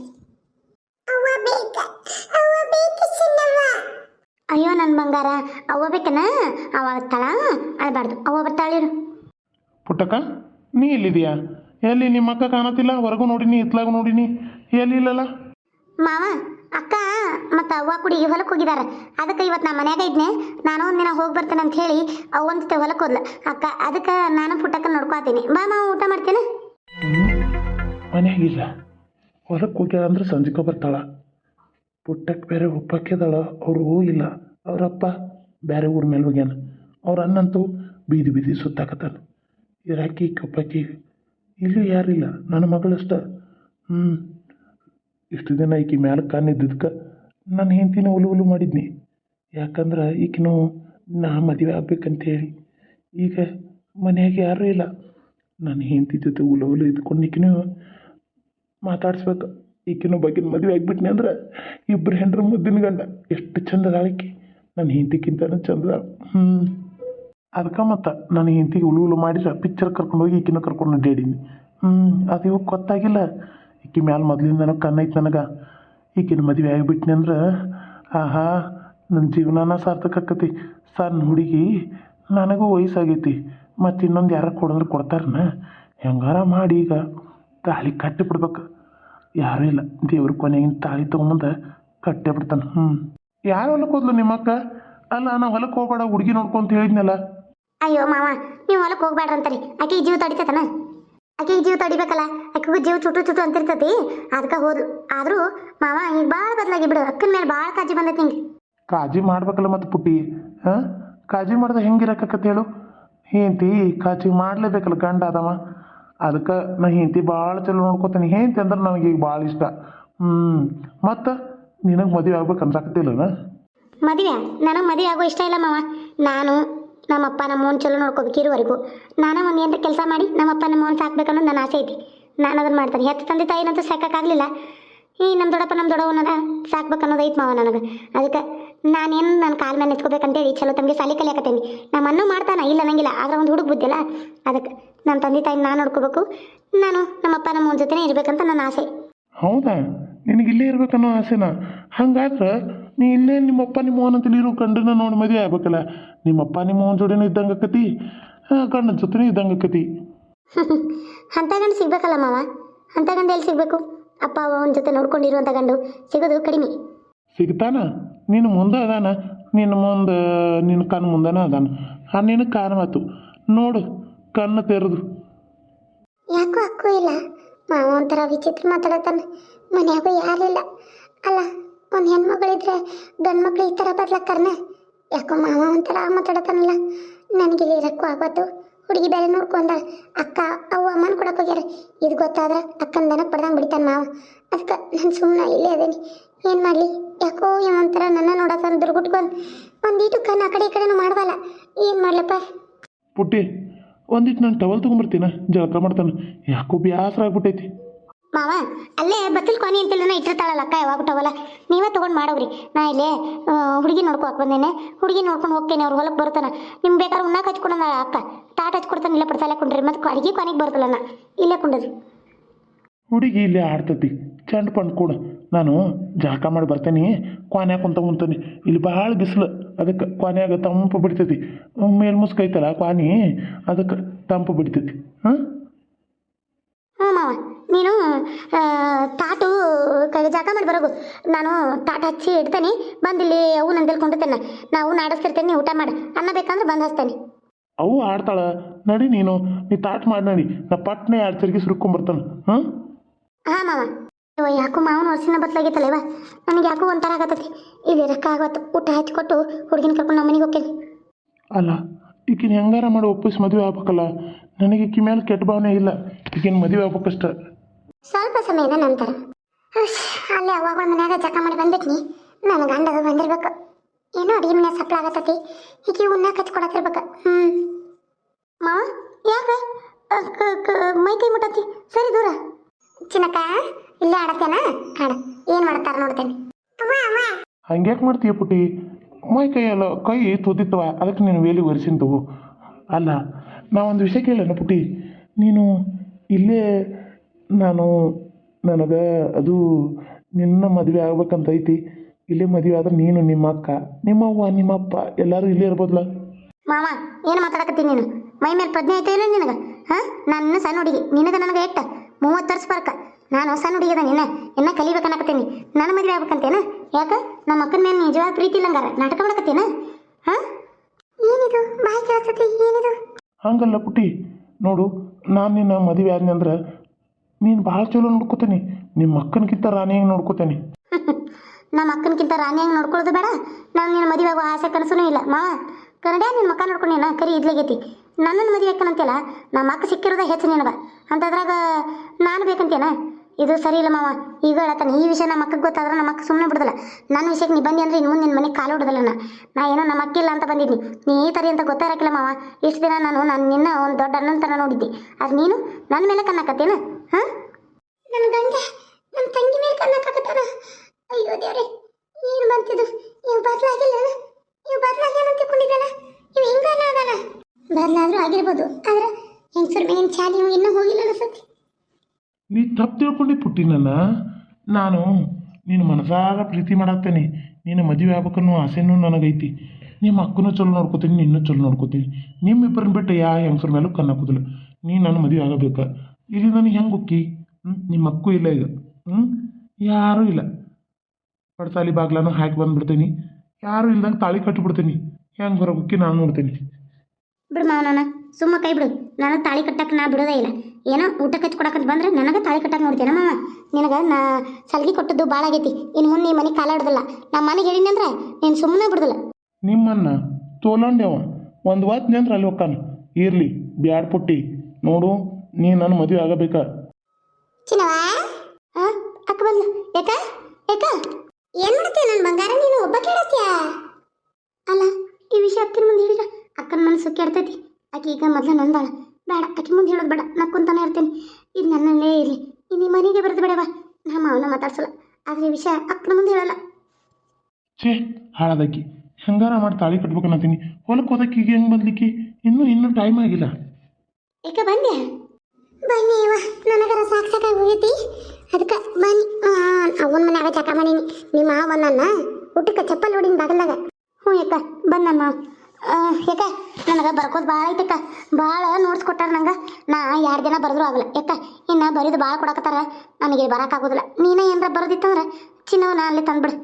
S1: ಅಯ್ಯೋ ನನ್ನ ಬಂಗಾರ ಅವ್ವ ಬೇಕನ? ಅವ ಬರ್ತಾಳ? ಅಳ್ಬಾರ್ದು ಅವ್ವ ಬರ್ತಾಳಿರು
S3: ಪುಟ್ಟಕ್ಕ ನೀ ಎಲ್ಲಿದೀಯಾ? ಎಲ್ಲಿ ನಿಮ್ಮ ಅಕ್ಕ ಕಾಣತಿಲ್ಲ? ಹೊರಗೂ ನೋಡಿನಿ ಇತ್ಲಾಗೂ ನೋಡಿನಿ. ಎಲ್ಲಿ ಇಲ್ಲಲ್ಲ?
S1: ಮಾವ, ಅಕ್ಕ ಮತ್ತು ಅವ್ವ ಕುಡಿ ಹೊಲಕ್ಕೆ ಹೋಗಿದಾರ. ಅದಕ್ಕೆ ಇವತ್ತು ನಾ ಮನ್ಯಾಗ ಇದ್ನೆ. ನಾನು ಒಂದಿನ ಹೋಗಿ ಬರ್ತೇನೆ ಅಂತ ಹೇಳಿ ಅವ್ವನ ಜೊತೆ ಹೊಲಕ್ಕೆ ಹೋದ್ಲ. ಅಕ್ಕ, ಅದಕ್ಕೆ ನಾನು ಪುಟ್ಟಕ್ಕ ನೋಡ್ಕೊತೀನಿ. ಬಾ ಮಾವ, ಊಟ ಮಾಡ್ತೇನೆ
S3: ಮನ್ಯಾಗಿಲ್ಲ ಹೊಲಕ್ಕೆ ಹೋಗ್ಯಾಳ ಅಂದ್ರೆ ಸಂಜಿಕ ಬರ್ತಾಳ ಪುಟ್ಟಕ್ಕೆ ಬೇರೆ ಒಪ್ಪಕ್ಕೆದಾಳ ಅವ್ರು ಇಲ್ಲ. ಅವರಪ್ಪ ಬೇರೆ ಊರ ಮೇಲೆ ಹೋಗ್ಯಾನ. ಅವ್ರ ಅನ್ನಂತೂ ಬೀದಿ ಬೀದಿ ಸುತ್ತಾಕತ್ತಾನ. ಇರಾಕಿ, ಕಪ್ಪಕ್ಕಿ, ಇಲ್ಲೂ ಯಾರಿಲ್ಲ ನನ್ನ ಮಗಳಷ್ಟ. ಹ್ಞೂ ಇಷ್ಟು ದಿನ ಈಕಿ ಮ್ಯಾಲೆ ಕಾಣಿದ್ದಕ್ಕೆ ನನ್ನ ಹೆಂಡತಿನ ಒಲು ಒಲು ಮಾಡಿದ್ನಿ. ಯಾಕಂದ್ರೆ ಈಕಿನೂ ನಾ ಮದುವೆ ಆಗ್ಬೇಕಂತೇಳಿ. ಈಗ ಮನೆಯಾಗ ಯಾರೂ ಇಲ್ಲ. ನನ್ನ ಹೆಂಡತಿ ಜೊತೆ ಉಲ ಉಲ ಇದ್ಕೊಂಡು ಈಕಿನೂ ಮಾತಾಡ್ಸ್ಬೇಕು. ಈಕಿನ ಬಗ್ಗೆ ಮದುವೆ ಆಗ್ಬಿಟ್ನಿ ಅಂದ್ರೆ ಇಬ್ಬರು ಹೆಂಡ್ರ ಮುದ್ದಿನ ಗಂಡ. ಎಷ್ಟು ಚಂದ ಅದಾಳಿಕೆ ನನ್ನ ಹೆಂಡತಿಗಿಂತನೂ ಚಂದ ಹ್ಞೂ ಅದಕ್ಕೆ ಮತ್ತು ನನ್ನ ಹೆಂಡತಿಗೆ ಉಲು ಉಲು ಮಾಡಿದ್ರೆ ಪಿಕ್ಚರ್ ಕರ್ಕೊಂಡು ಹೋಗಿ ಈಕಿನ ಕರ್ಕೊಂಡು ಅಡ್ಡಾಡೀನಿ ಹ್ಞೂ ಅದು ಇವಾಗ ಗೊತ್ತಾಗಿಲ್ಲ. ಈಕಿ ಮ್ಯಾಲೆ ಮೊದಲಿಂದನೂ ಕಣ್ಣೈತೆ ನನಗೆ. ಈಕಿನ ಮದುವೆ ಆಗಿಬಿಟ್ನಿ ಅಂದ್ರೆ, ಆಹಾ ನನ್ನ ಜೀವನನ ಸಾರ್ಥಕ ಆಕತಿ. ಸಣ್ಣ ಹುಡುಗಿ, ನನಗೂ ವಯಸ್ಸಾಗೈತಿ. ಮತ್ತು ಇನ್ನೊಂದು ಯಾರು ಕೊಡಿದ್ರೆ ಕೊಡ್ತಾರನ? ಹೆಂಗಾರ ಮಾಡಿ ಈಗ ತಾಳಿ ಕಟ್ಟಿ ಬಿಡ್ಬೇಕು. ಯಾರೂ ಇಲ್ಲ, ದೇವ್ರ ಕೊನೆಗಿನ ತಾಳಿ ತೊಗೊಂಬಂದು ಕಟ್ಟೇ ಬಿಡ್ತಾನೆ. ಹ್ಞೂ ಯಾರು ಹೊಲಕ್ಕೆ ಹೋದ್ಲು ನಿಮ್ಮಕ್ಕ ಅಲ್ಲ ನಾನು ಹೊಲಕ್ಕೆ ಹೋಗ್ಬೇಡ, ಹುಡುಗಿ ನೋಡ್ಕೊಂತ ಹೇಳಿದ್ನಲ್ಲ.
S1: ಅಯ್ಯೋ ಮಾವ, ನೀವು ಹೊಲಕ್ಕೆ ಹೋಗ್ಬೇಡ್ರಿ ಆಕೆಗೆ ಜೀವ ತಡಿತೈತನ? ಆಕೆಗೆ ಜೀವ ತಡಿಬೇಕಲ್ಲ? ಆಕೆಗೂ ಜೀವ ಚುಟು ಚುಟು ಅಂತಿರ್ತತಿ. ಅದಕ್ಕೆ ಹೋದ್ಲು ಆದರೂ ಮಾವ ಈಗ ಭಾಳ ಬದಲಾಗಿ ಬಿಡು. ಅಕ್ಕನ ಮೇಲೆ ಭಾಳ ಕಾಜಿ ಬಂದೈತಿ ಹಿಂಗೆ.
S3: ಕಾಜಿ ಮಾಡ್ಬೇಕಲ್ಲ ಮತ್ತು ಪುಟ್ಟಿ ಹಾಂ? ಕಾಳಜಿ ಮಾಡ್ದೆ ಹೆಂಗಿರಕತ್ತೆ ಹೇಳು. ಹೆಂಡತಿ ಕಾಜಿ ಮಾಡಲೇಬೇಕಲ್ಲ ಗಂಡ ಅದವ. ಅದಕ್ಕೆ ನಾ ಹೆಂಡತಿ ಭಾಳ ಚಲೋ ನೋಡ್ಕೊತೀನಿ. ಹೆಂಡತಿ ಅಂದ್ರೆ ನನಗೆ ಈಗ ಭಾಳ ಇಷ್ಟ. ಹ್ಞೂ ಮತ್ತು ನಿನಗೆ ಮದುವೆ ಆಗ್ಬೇಕು ಅನ್ಸಕತ್ತಿಲ್ಲ
S1: ಮದುವೆ? ನನಗೆ ಮದುವೆ ಆಗೋ ಇಷ್ಟ ಇಲ್ಲ ಮಾವ. ನಾನು ನಮ್ಮಪ್ಪ ನಮ್ಮವ್ನ ಚಲೋ ನೋಡ್ಕೋಬೇಕು ಇರುವರೆಗೂ ನಾನು ಒಂದು ಏನಾರ ಕೆಲಸ ಮಾಡಿ ನಮ್ಮಪ್ಪ ನಮ್ಮವ್ನ ಸಾಕ್ಬೇಕು ಅನ್ನೋದು ನನ್ನ ಆಸೆ ಐತಿ. ನಾನು ಅದನ್ನು ಮಾಡ್ತೇನೆ. ಹೆತ್ತ ತಂದೆ ತಾಯಿನಂತೂ ಸಾಕಾಗಲಿಲ್ಲ ಈ ನಮ್ಮ ದೊಡ್ಡಪ್ಪ ನಮ್ಮ ದೊಡ್ಡವನದ ಸಾಕ್ಬೇಕು ಅನ್ನೋದು ಐತೆ ಮಾವ ನನಗೆ. ಅದಕ್ಕೆ ನಾನೇನು ನನ್ನ ಕಾಲ ಮೇಲೆ ನಿಂತ್ಕೋಬೇಕಂತೇಳಿ ಚಲೋ ತಮಗೆ ಸಾಲಿ ಕಲಿಯಾಕತ್ತೀನಿ. ನಮ್ಮ ಅನ್ನೂ ಮಾಡ್ತಾನೆ? ಇಲ್ಲ ಅನ್ನಂಗಿಲ್ಲ ಆದ್ರೆ ಒಂದು ಹುಡುಗ ಬುದ್ಧಿಲ್ಲ ಅದಕ್ಕೆ ನನ್ನ ತಂದೆ ತಾಯಿ ನಾನು ನೋಡ್ಕೋಬೇಕು. ನಾನು ನಮ್ಮಪ್ಪ ನಮ್ಮವ್ನ ಜೊತೆನೇ ಇರಬೇಕಂತ ನನ್ನ ಆಸೆ.
S3: ಹೌದಾ? ನಿನಗೆ ಇಲ್ಲೇ ಇರ್ಬೇಕನ್ನೋ ಆಸೆನಾ? ಹಂಗಾದ್ರೆ ನೀ ಇಲ್ಲೇ ನಿಮ್ಮಪ್ಪ ನಿಮ್ಮ ಅಂತ ನೀರು ಗಂಡನ ನೋಡಿ ಮದುವೆ ಆಗ್ಬೇಕಲ್ಲ. ನಿಮ್ಮಪ್ಪ ನಿಮ್ಮ ಅವನ ಜೋಡಿನೂ ಇದ್ದಂಗೆ ಆಕತಿ ಗಂಡನ ಜೊತೆನೂ ಇದ್ದಂಗೆ ಆಕತಿ.
S1: ಅಂತ ಗಂಡು ಸಿಗ್ಬೇಕಲ್ಲ ಮಾವ? ಅಂತ ಗಂಡು ಎಲ್ಲಿ ಸಿಗಬೇಕು? ಅಪ್ಪ ಅವನ ಜೊತೆ ನೋಡ್ಕೊಂಡಿರುವಂಥ ಗಂಡು ಸಿಗೋದು ಕಡಿಮೆ.
S3: ಸಿಗ್ತಾನ? ನಿನ್ನ ಮುಂದೆ ಅದಾನ ನಿನ್ನ ಮುಂದೆ ನಿನ್ನ ಕಣ್ಣು ಮುಂದೆನ ಅದಾನ. ಆ ನಿನ್ನ ಕಾರಣ ಆತು ನೋಡು ಕಣ್ಣು ತೆರೆದು.
S1: ಯಾಕೋ ಅಕ್ಕೂ ಇಲ್ಲ. ಮಾವ ಒಂಥರ ವಿಚಿತ್ರ ಮಾತಾಡತಾನೆ ಮನ್ಯಾಗೂ ಯಾರಿಲ್ಲ ಅಲ್ಲ, ಒಂದು ಹೆಣ್ಮಗಳಿದ್ರೆ ಗಂಡು ಮಕ್ಳು ಈ ಥರ ಬದ್ಲಾಕರ್ನ ಯಾಕೋ ಮಾವ ಒಂಥರ ಮಾತಾಡತಾನಲ್ಲ ಇಲ್ಲಿ ಇರಕ್ಕೂ ಆಗ್ಬಾರ್ದು ಹುಡುಗಿ ಬೇರೆ ನೋಡ್ಕೊಂಡ ಅಕ್ಕ ಅವು ಅಮ್ಮನ ಕೊಡಕ್ಕೆ ಹೋಗ್ಯಾರ. ಇದು ಗೊತ್ತಾದ್ರೆ ಅಕ್ಕನ ದನ ಪಡ್ದಂಗೆ ಬಿಡ್ತಾನೆ ಮಾವ. ಅದಕ್ಕೆ ನಾನು ಸುಮ್ಮನೆ ಇಲ್ಲೇ ಅದೇನಿ. ಏನು ಮಾಡಲಿ? ಯಾಕೋ ಒಂಥರ ನನ್ನ ನೋಡತ್ತಾನ ದುರ್ಗುಟ್ಕೊಂಡು. ಒಂದೀಟು ಕಣ್ಣು ಆ ಕಡೆ ಈ ಕಡೆನೂ ಮಾಡಬಲ್ಲ ಏನು ಮಾಡ್ಲಪ್ಪ?
S3: ಪುಟ್ಟಿ ಒಂದಿಟ್ಟು ನಾನು ಟವಲ್ ತೊಗೊಂಬರ್ತೀನ ಜಳಕ ಮಾಡ್ತಾನೆ. ಯಾಕೋ ಬ್ಯಾಸರ ಆಗ್ಬಿಟ್ಟೈತಿ.
S1: ಮಾವ ಅಲ್ಲೇ ಬತ್ತಲ್ ಕೊನೆ ಅಂತಿಲ್ಲ ಇಟ್ಟಿರ್ತಾಳಲ್ಲ ಅಕ್ಕ ಯಾವಾಗ ಬಿಟ್ಟವಲ್ಲ ನೀವೇ ತೊಗೊಂಡು ಮಾಡೋಗ್ರಿ. ನಾ ಇಲ್ಲೇ ಹುಡುಗಿ ನೋಡ್ಕೊಕ್ ಬಂದೇನೆ. ಹುಡುಗಿ ನೋಡ್ಕೊಂಡು ಹೋಗ್ತೇನೆ ಅವ್ರು ಹೊಲಕ್ಕೆ ಬರ್ತಾನ ನಿಮ್ಗೆ ಬೇಕಾದ್ರೆ ಉಣ್ಣಾಕ ಹಚ್ಕೊಂಡ ಅಕ್ಕ. ತಾಟ್ ಹಚ್ಕೊಡ್ತಾನೆ ಇಲ್ಲೇ ಪಡ್ಸಾಲೆ ಕುಂಡ್ರಿ. ಮತ್ತೆ ಅಡಿಗೆ ಕೊನೆಗೆ ಬರ್ತಲ್ಲ ನಾ. ಇಲ್ಲೇ ಕುಂಡ್ರಿ
S3: ಹುಡುಗಿ ಇಲ್ಲೇ ಆಡ್ತತಿ. ಚಂಡ್ ಪಂಡ್ ಕೂಡ. ನಾನು ಜಳಕ ಮಾಡಿ ಬರ್ತೇನೆ ಕ್ವಾನ್ಯಾಗ ಕುಂತ ಕುಂತಾನೆ. ಇಲ್ಲಿ ಭಾಳ ಬಿಸಿಲು ಅದಕ್ಕೆ ಕ್ವಾನ್ಯಾಗ ತಂಪು ಬಿಡ್ತೈತಿ. ಮೇಲ್ ಮುಸ್ಕೈತಲ್ಲ ಕ್ವಾನಿ ಅದಕ್ಕೆ ತಂಪು ಬಿಡ್ತೈತಿ. ಹಾಂ?
S1: ಹ್ಞೂ ಮಾವ ನೀನು ತಾಟು ಕೈ ಜಾಕ ಮಾಡಿ ಬರೋದು ನಾನು ತಾಟ ಹಚ್ಚಿ ಇಡ್ತೇನೆ ಬಂದಿಲ್ಲಿ ಅವು ನಂದಲ್ಲಿ ಕೊಂಡಿರ್ತೇನೆ ನಾವು ನಾಡಿಸ್ತಿರ್ತೇನೆ ನೀವು ಊಟ ಮಾಡಿ. ಅನ್ನ ಬೇಕಂದ್ರೆ ಬಂದು ಹಚ್ತೇನೆ.
S3: ಅವು ಆಡ್ತಾಳ ನಡಿ ನೀನು ನೀ ತಾಟ್ ಮಾಡಿ ನಡಿ. ನಾ ಪಟ್ನೆ ಎರಡು ತಿರುಗಿ ಸುರ್ಕೊಂಬರ್ತಾನೆ. ಹಾಂ?
S1: ಹಾಂ ಮಾವ. ಯಾಕೋ ಮಾವನ ವರ್ಷನ ಬದಲಾಗಿತ್ತಲ್ಲ ಇವ? ನನಗೆ ಯಾಕೋ ಒಂಥರ ಆಗತ್ತೈತಿ. ಇಲ್ಲಿ ರೊಕ್ಕ ಆಗತ್ತು ಊಟ ಹಚ್ಕೊಟ್ಟು ಹುಡುಗಿನ ಕರ್ಕೊಂಡು ನಮ್ಮ ಮನೆಗೆ ಹೋಗ್ತೇನೆ.
S3: ಅಲ್ಲ ಈಗಿನ ಹೆಂಗಾರ ಮಾಡಿ ಒಪ್ಪಿಸಿ ಮದುವೆ ಆಗ್ಬೇಕಲ್ಲ? ನನಗೆ ಈಕಿ ಮೇಲೆ ಕೆಟ್ಟ ಭಾವನೆ ಇಲ್ಲ. ಈಗಿನ ಮದುವೆ ಆಗ್ಬೇಕಷ್ಟ.
S1: ಸ್ವಲ್ಪ ಸಮಯದ ನಂತರ. ಹುಷ್, ಅಲ್ಲೇ ಒಂದು ಮನ್ಯಾಗ ಜಕ ಮಾಡಿ ಬಂದ್ಬಿಟ್ನಿ. ನನ್ನ ಗಂಡದು ಬಂದಿರ್ಬೇಕು. ಏನೋ ಅಡಿಗೆ ಮನೆ ಸಪ್ಲ ಆಗತ್ತತಿ. ಈಗ ಉನ್ನ ಕಚ್ಕೊಡತ್ತಿರ್ಬೇಕು ಹ್ಞೂ ಮಾವ ಯಾಕೆ? ಅ, ಕ- ಕ- ಮೈ ಕೈ ಮುಟ್ಟತಿ ಸರಿ ದೂರ. ಚಿನ್ನಕ್ಕ ಇಲ್ಲೇ ಆಡತ್ತೇನ? ಆಡ. ಏನ್ ಮಾಡ್ತಾರ ನೋಡ್ತೇನೆ.
S3: ಹಂಗ್ಯಾಕೆ ಮಾಡ್ತೀಯ ಪುಟ್ಟಿ? ಮೈ ಕೈ ಅಲ್ಲ ಕೈ ತುದಿತ್ತವ ಅದಕ್ಕೆ ನೀನು ವೇಲಿ ಒರೆಸಿನ ತಗೋ. ಅಲ್ಲ ನಾ ಒಂದು ವಿಷಯ ಕೇಳೋಣ ಪುಟ್ಟಿ. ನೀನು ಇಲ್ಲೇ ನಾನು ನನಗೆ ಅದು ನಿನ್ನ ಮದುವೆ ಆಗ್ಬೇಕಂತ ಐತಿ. ಇಲ್ಲೇ ಮದುವೆ ಆದ್ರೆ ನೀನು ನಿಮ್ಮ ಅಕ್ಕ ನಿಮ್ಮವ್ವ ನಿಮ್ಮಪ್ಪ ಎಲ್ಲರೂ ಇಲ್ಲೇ ಇರ್ಬೋದಲ್ಲ
S1: ಮಾವ ಏನು ಮಾತಾಡಕತ್ತೀನಿ ನೀನು? ಮೈ ಮೇಲೆ ಪ್ರಜ್ಞೆ ಐತೆ ಇಲ್ಲ ನಿನಗೆ? ಹಾಂ? ನನ್ನ ಸಣ್ಣ ಹುಡುಗಿ. ನಿನಗೆ ನನಗೆ ಎಟ್ಟ? ಮೂವತ್ತು ವರ್ಷ ಬರ್ಕ ನಾನು ಹೊಸ ನುಡಿಯದ ನಿನ್ನ ಇನ್ನ. ಕಲಿಬೇಕನ್ನಕತ್ತೀನಿ ನನ್ನ ಮದುವೆ ಆಗ್ಬೇಕಂತೇನ? ಯಾಕ? ನಮ್ಮ ಅಕ್ಕನ ಮೇಲೆ ನಿಜವಾದ ಪ್ರೀತಿ ಇಲ್ಲಂಗಾರ ನಾಟಕ ಮಾಡಕತ್ತೀನ? ಹಾಂ? ಏನಿದು? ಬಾಯಿ ಕೇಳ್ತತಿ ಏನಿದು?
S3: ಹಂಗಲ್ಲ ಪುಟ್ಟಿ. ನೋಡು ನಾನು ನಿನ್ನ ಮದುವೆ ಆದ್ನಿ ಅಂದ್ರ ನೀನು ಭಾಳ ಚಲೋ ನೋಡ್ಕೋತೀನಿ. ನಿಮ್ಮ ಅಕ್ಕನಕ್ಕಿಂತ ರಾಣಿ ಹೆಂಗೆ ನೋಡ್ಕೋತೇನಿ?
S1: ನಮ್ಮ ಅಕ್ಕನಕ್ಕಿಂತ ರಾಣಿಯಾಗಿ ನೋಡ್ಕೊಳ್ಳೋದು ಬೇಡ. ನಾನು ನಿನ್ನ ಮದುವೆ ಆಗುವ ಆಸೆ ಕನಸೂ ಇಲ್ಲ. ಮಾ ಕನ್ನಡ ನಿನ್ನ ಮಕ್ಕ ನೋಡ್ಕೊಂಡೇನ ಕರಿ ಇದ್ಲಾಗೈತಿ. ನನ್ನನ್ನು ಮದುವೆ ಹಾಕನಂತಿಲ್ಲ ನಮ್ಮ ಅಕ್ಕ ಸಿಕ್ಕಿರೋದೇ ಹೆಚ್ಚು ನಿನಗ. ಅಂತದ್ರಾಗ ನಾನು ಬೇಕಂತೇನ? ಇದು ಸರಿ ಇಲ್ಲ ಮಾವ. ಈಗ ಹೇಳತ್ತಾನೆ ಈ ವಿಷಯ ನಮ್ಮ ಅಕ್ಕಗೆ ಗೊತ್ತಾದ್ರೆ ನಮ್ಮ ಅಕ್ಕ ಸುಮ್ಮನೆ ಬಿಡೋದಿಲ್ಲ. ನನ್ನ ವಿಷಯಕ್ಕೆ ನೀ ಬಂದಿ ಅಂದ್ರೆ ಇನ್ನು ಮುಂದೆ ನಿನ್ನ ಮನೆಗೆ ಕಾಲು ಹೊಡೋದಿಲ್ಲ ನಾ. ಏನೋ ನಮ್ಮ ಅಕ್ಕಿಲ್ಲ ಅಂತ ಬಂದಿದ್ದೀನಿ ನೀ ಈ ತರಿ ಅಂತ ಗೊತ್ತಾಗಿಲ್ಲ ಮಾವ. ಇಷ್ಟು ದಿನ ನಾನು ನಾನು ನಿನ್ನ ಒಂದು ದೊಡ್ಡ ಅಣ್ಣನ ಥರ ನೋಡಿದ್ದೆ. ಅದು ನೀನು ನನ್ನ ಮೇಲೆ ಕಣ್ಣಾಕತ್ತೇನ ಹಾಂ? ನನ್ನ ಗಂಡ ನಮ್ಮ ತಂಗಿ ಮೇಲೆ ಕಣ್ಣಾಕತ್ತಾನ ಅಯ್ಯೋ ದೇವ್ರೆ, ಏನು ಬಂತಿದ್ದು ಇವು ಬದಲಾಗಿಲ್ಲ ಇವು ಬದಲಾಗ್ಯಾನ ಅಂತ ತಿಳ್ಕೊಂಡಿದ್ದಾನ? ಇವು ಹಿಂಗಲ್ಲ ಅದಾನ ಆಗಿರ್ಬೋದು, ಆದ್ರೆ ಹೆಂಗಸರ ಮೇಲಿನ ಚಾಲಿ ಇನ್ನೂ ಹೋಗಿಲ್ಲ.
S3: ನೀ ತಪ್ಪು ತಿಳ್ಕೊಂಡು ಪುಟ್ಟಿ ನನ್ನ ನಾನು ನೀನು ಮನಸಾರ ಪ್ರೀತಿ ಮಾಡತ್ತೇನೆ ನೀನು ಮದುವೆ ಆಗ್ಬೇಕನ್ನೋ ಆಸೆನೂ ನನಗೈತಿ. ನಿಮ್ಮ ಅಕ್ಕನೂ ಚಲೋ ನೋಡ್ಕೋತೀನಿ, ನಿನ್ನೂ ಚಲೋ ನೋಡ್ಕೋತೀನಿ. ನಿಮ್ಮಿಬ್ಬರನ್ನ ಬಿಟ್ಟು ಯಾ ಹೆಂಗಸ್ರ ಮೇಲೂ ಕಣ್ಣಾಕೋದಿಲ್ಲ ನೀ ನನ್ನ ಮದುವೆ ಆಗಬೇಕ. ಇಲ್ಲಿ ನನಗೆ ಹೆಂಗೆ ಉಕ್ಕಿ? ಹ್ಞೂ ನಿಮ್ಮ ಅಕ್ಕೂ ಇಲ್ಲ ಈಗ. ಹ್ಞೂ ಯಾರೂ ಇಲ್ಲ. ಪಡ್ಸಾಲಿ ಬಾಗ್ಲನ್ನು ಹಾಕಿ ಬಂದ್ಬಿಡ್ತೀನಿ. ಯಾರೂ ಇಲ್ದಂಗೆ ತಾಳಿ ಕಟ್ಟಿಬಿಡ್ತೀನಿ ಹೆಂಗೆ ಹೊರಗೆ ಉಕ್ಕಿ ನಾನು ನೋಡ್ತೀನಿ.
S1: ಬಿಡು ಮಾವ ನಾನು ಸುಮ್ಮ ಕೈ ಬಿಡು. ನಾನು ತಾಳಿ ಕಟ್ಟಕ್ಕೆ ನಾ ಬಿಡೋದೇ ಇಲ್ಲ. ಏನೋ ಊಟ ಕಚ್ಚಿ ಕೊಡಕಂತ ಬಂದ್ರೆ ನನಗೆ ತಾಳಿ ಕಟ್ಟಕ್ಕೆ ನೋಡ್ತೇನೆ ಮಾವ. ನಿನಗೆ ನಾ ಸಲ್ಗಿ ಕೊಟ್ಟದ್ದು ಭಾಳ ಆಗೈತಿ. ಇನ್ನು ಮುಂದೆ ಈ ಮನೆ ಕಾಲ ಹಿಡ್ದಲ್ಲ ನಮ್ಮ ಮನೆಗೆ ಹೇಳಿನಿ ಅಂದ್ರೆ ನೀನು ಸುಮ್ಮನೆ ಬಿಡುದಿಲ್ಲ.
S3: ನಿಮ್ಮನ್ನ ತೋಲಂಡ್ಯವ. ಒಂದು ವಾತ್ ನಿಂದ್ರೆ ಅಲ್ಲಿ ಹೋಗ್ತಾನ. ಇರ್ಲಿ ಬ್ಯಾಡ್ ಪುಟ್ಟಿ. ನೋಡು ನೀ ನನ್ನ ಮದುವೆ ಆಗಬೇಕ.
S1: ಚಿನ್ನವಾ ಆ ಅಕ್ಕ ಬಂದ್ಲು. ಯಾಕ? ಯಾಕ? ಏನ್ ಮಾಡ್ತೀಯ ನನ್ನ ಬಂಗಾರ? ನೀನು ಒಬ್ಬ ಕೇಳತ್ಯಾ ಅಲ್ಲ ಈ ವಿಷಯ ಅಕ್ಕನ ಮುಂದೆ ಹೇಳಿದ್ರ. ಅಕ್ಕನ ಮನಸ್ಸು ಕೆಡ್ತೈತಿ. ಆಕೆ ಈಗ ಮೊದ್ಲು ನಂದಾಳ. ಬೇಡ ಆಕೆ ಮುಂದೆ ಹೇಳೋದು ಬೇಡ. ನಾ ಕುಂತಾನೆ ಇರ್ತೀನಿ. ಇದು ನನ್ನಲ್ಲೇ ಇರಲಿ. ಇನ್ನು ಮನೆಗೆ ಬರೆದು ಬೇಡವಾ? ನಾ ಮಾವನ ಮಾತಾಡ್ಸಲ್ಲ. ಆದರೆ ವಿಷಯ ಅಕ್ಕನ ಮುಂದೆ ಹೇಳಲ್ಲ.
S3: ಛೇ ಹಾಳಾದಕ್ಕಿ. ಹೆಂಗಾರ ಮಾಡಿ ತಾಳಿ ಕಟ್ಬೇಕನ್ನತ್ತೀನಿ ಹೊಲಕ್ಕೆ ಹೋದಕ್ಕೆ ಈಗ ಹೆಂಗೆ ಬಂದ್ಲಿಕ್ಕಿ? ಇನ್ನೂ ಇನ್ನೂ ಟೈಮ್ ಆಗಿಲ್ಲ.
S1: ಏಕ ಬನ್ನಿ ಬನ್ನಿ ಇವ ನನಗರ ಸಾಕು ಸಾಕಾಗೋಗೈತಿ ಅದಕ್ಕೆ ಬನ್ನಿ. ಅವನ ಮನೆಯಾಗ ಚಕ ಮಾಡೀನಿ. ನಿಮ್ಮ ಮಾವ ನನ್ನ ಊಟಕ್ಕೆ ಚಪ್ಪಲ್ ಹೊಡಿನ ಬಾಗಲ್ದಾಗ. ಹ್ಞೂ ಯಾಕ ಬಂದ ನನ್ನ ಯಾಕ ನನಗೆ ಬರ್ಕೋದು ಭಾಳ ಐತಕ್ಕ ಭಾಳ ನೋಟ್ಸ್ ಕೊಟ್ಟಾರ ನಂಗೆ. ನಾ ಎರಡು ದಿನ ಬರೆದ್ರು ಆಗಲ್ಲ ಯಾಕ ಇನ್ನ ಬರೀದು ಭಾಳ ಕೊಡಕತ್ತಾರ. ನನಗೆ ಬರೋಕ್ಕಾಗೋದಿಲ್ಲ ನೀನೇ ಏನಾರ ಬರೋದಿತ್ತಂದ್ರೆ? ಚಿನ್ನವನ್ನ ಅಲ್ಲಿ ತಂದ್ಬಿಡು.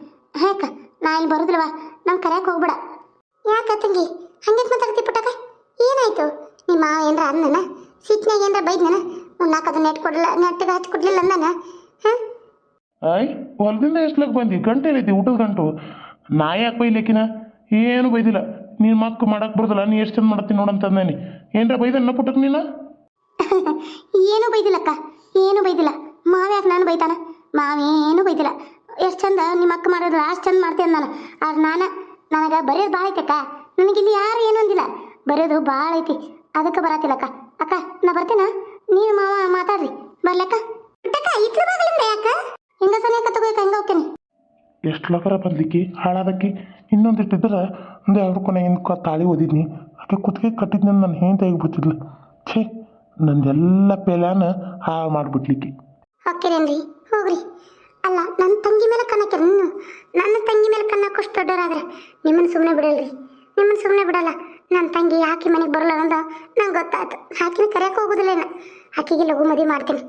S1: ಯಾಕ ನಾ ಇಲ್ಲಿ ಬರೋದಿಲ್ವ? ನಂಗೆ ಕರೆಯಕ್ಕೆ ಹೋಗ್ಬೇಡ. ಯಾಕ ತಂಗಿ? ಹಂಗೆ ಮಾತಾಡ್ತಿ ಪುಟ್ಟಕ ಏನಾಯ್ತು? ನಿಮ್ಮ ಏನರ ಅಂದನ ಸಿಟ್ನಾಗ ಏನ್ರ ಬೈದ್ನ ಉಣ್ಣಾಕ ಅದನ್ನ ನೆಟ್ ಕೊಡಲ್ಲ ನೆಟ್ಟಿಗೆ ಹಚ್ಚಿ ಕೊಡ್ಲಿಲ್ಲ ಅಂದನ? ಹಾಂ?
S3: ಆಯ್ ಹೊಲದಿಂದ ಎಷ್ಟ್ಲಕ್ಕೆ ಬಂದಿ? ಗಂಟೆ ಐತಿ ಊಟದ ಗಂಟು. ನಾ ಯಾಕೆ ಬೈಲಿಕ್ಕಿನ? ಏನು ಬೈದಿಲ್ಲ. ನೀನು ಮಕ್ಕ ಮಾಡಕ್ ಬರೋದಿಲ್ಲ ನೀ ಎಷ್ಟು ಚಂದ ಮಾಡತ್ತೀನಿ ನೋಡಂತಂದೇನಿ ಏನ್ರ ಬೈದನ್ನ ಪುಟ್ಟಕ್ ನೀನು?
S1: ಏನು ಬೈದಿಲ್ಲಕ್ಕ ಏನು ಬೈದಿಲ್ಲ. ಮಾವ ಯಾಕೆ ನಾನು ಬೈತಾನ? ಮಾವೇನು ಬೈದಿಲ್ಲ. ಎಷ್ಟು ಚಂದ ನಿಮ್ಮ ಅಕ್ಕ ಮಾಡೋದು ಅಷ್ಟು ಚಂದ ಮಾಡ್ತೀನಿ ನಾನು. ಆದ್ರೆ ನಾನು ನನಗೆ ಬರೆಯೋದು ಭಾಳ ಐತಕ್ಕ. ಇಲ್ಲಿ ಯಾರು ಏನು ಅಂದಿಲ್ಲ. ಬರೆಯೋದು ಭಾಳ ಐತಿ. ಅದಕ್ಕೆ ಬರತ್ತಿಲ್ಲಕ್ಕ. ಅಕ್ಕ ನಾ ಬರ್ತೇನ? ನೀನು ಮಾವ ಮಾತಾಡ್ರಿ. ಬರ್ಲಕ್ಕ? ಅಕ್ಕ ಇದ್ರ ಬಾಗಲಿಂದ ಯಾಕ? ಹಿಂಗ ಸನಿಯಕ್ಕ ತಗೋಯಕ ಹೆಂಗ ಹೋಗ್ತೇನೆ?
S3: ಎಷ್ಟು ಲೋಕರ ಬಂದ್ಲಿಕ್ಕಿ ಹಾಳಾದಕ್ಕಿ ಇನ್ನೊಂದಿಟ್ಟು ಇದ್ರೆ ಒಂದು ಅವ್ರ ಕೊನೆಗಿನ ಕ ತಾಳಿ ಓದಿದ್ನಿ. ಆಕೆ ಕುತ್ತಿಗೆ ಕಟ್ಟಿದ್ನ ನನ್ನ ಹೆಂಡತಿ ಆಗಿಬಿಟ್ಟಿದ್ಲು ಛೇ, ನಂದೆಲ್ಲ ಪೇಲಾನ ಹಾಳು ಮಾಡಿಬಿಟ್ಲಿಕ್ಕೆ.
S1: ಹಾಕಿರೇನ್ರಿ ಹೋಗ್ರಿ. ಅಲ್ಲ ನನ್ನ ತಂಗಿ ಮೇಲೆ ಕಣ್ಣಾಕಿರ ನನ್ನ ತಂಗಿ ಮೇಲೆ ಕಣ್ಣಾಕೋಷ್ಟು ದೊಡ್ಡವರಾದ್ರೆ ನಿಮ್ಮನ್ನು ಸುಮ್ಮನೆ ಬಿಡಲ್ರಿ. ನಿಮ್ಮನ್ನು ಸುಮ್ಮನೆ ಬಿಡಲ್ಲ. ನನ್ನ ತಂಗಿ ಆಕೆ ಮನೆಗೆ ಬರಲ್ಲ ಅಂತ ನಂಗೆ ಗೊತ್ತಾಯ್ತು. ಆಕಿನ ಕರೆಯಕ್ಕೆ ಹೋಗೋದಿಲ್ಲ ಆಕೆಗೆ ಲಘು ಮದುವೆ ಮಾಡ್ತೀನಿ.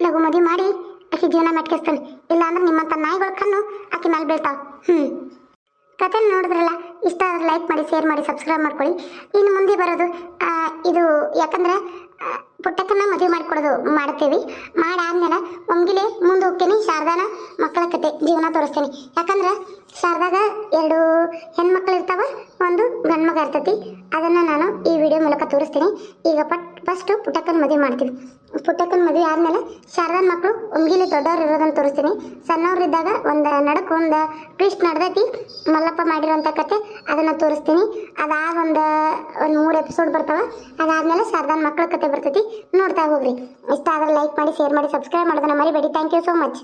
S1: ಲಘು ಮದುವೆ ಮಾಡಿ ಆಕೆ ಜೀವನ ಮೆಟ್ಕಿಸ್ತಾನೆ ಇಲ್ಲಾಂದ್ರೆ ನಿಮ್ಮಂಥ ನಾಯಿಗಳ ಕಣ್ಣು ಆಕೆ ಮೇಲೆ ಬೀಳ್ತಾವೆ. ಹ್ಞೂ ಕತೆ ನೋಡಿದ್ರಲ್ಲ, ಇಷ್ಟ ಆದ್ರೆ ಲೈಕ್ ಮಾಡಿ ಶೇರ್ ಮಾಡಿ ಸಬ್ಸ್ಕ್ರೈಬ್ ಮಾಡ್ಕೊಳ್ಳಿ. ಇನ್ನು ಮುಂದೆ ಬರೋದು ಇದು ಯಾಕಂದ್ರೆ ಪುಟ್ಟಕ್ಕನ್ನ ಮದುವೆ ಮಾಡಿಕೊಡೋದು ಮಾಡ್ತೀವಿ. ಮಾಡಾದ್ಮೇಲೆ ಒಮ್ಗಿಲೆ ಮುಂದೆ ಹೋಗ್ತೀನಿ, ಶಾರದಾನ ಮಕ್ಕಳ ಕತೆ, ಜೀವನ ತೋರಿಸ್ತೀನಿ. ಯಾಕಂದ್ರೆ, ಶಾರದಾಗ ಎರಡು ಹೆಣ್ಮಕ್ಳು ಇರ್ತಾವ, ಒಂದು ಗಂಡ್ಮಗ ಇರ್ತತಿ. ಅದನ್ನು ನಾನು ಈ ವಿಡಿಯೋ ಮೂಲಕ ತೋರಿಸ್ತೀನಿ. ಈಗ ಪಟ್ ಫಸ್ಟು ಪುಟ್ಟಕ್ಕನ ಮದುವೆ ಮಾಡ್ತೀನಿ ಪುಟ್ಟಕ್ಕನ ಮದುವೆ ಆದಮೇಲೆ ಶಾರದಾನ್ ಮಕ್ಕಳು ಉಮ್ಗಿಲಿ ದೊಡ್ಡವ್ರು ಇರೋದನ್ನು ತೋರಿಸ್ತೀನಿ. ಸಣ್ಣವ್ರಿದ್ದಾಗ ಒಂದು ನಡಕ್ಕೆ ಒಂದು ಟ್ವಿಸ್ಟ್ ನಡೆದೈತಿ. ಮಲ್ಲಪ್ಪ ಮಾಡಿರೋಂಥ ಕತೆ ಅದನ್ನು ತೋರಿಸ್ತೀನಿ. ಅದಾದ ಒಂದು ಒಂದು ಮೂರು ಎಪಿಸೋಡ್ ಬರ್ತಾವ. ಅದಾದಮೇಲೆ ಶಾರದಾನ್ ಮಕ್ಕಳ ಕತೆ ಬರ್ತೈತಿ. ನೋಡ್ತಾ ಹೋಗ್ರಿ. ಇಷ್ಟ ಆದ್ರೆ ಲೈಕ್ ಮಾಡಿ ಶೇರ್ ಮಾಡಿ ಸಬ್ಸ್ಕ್ರೈಬ್ ಮಾಡೋದನ್ನ ಮರಿಬೇಡಿ. Thank you so much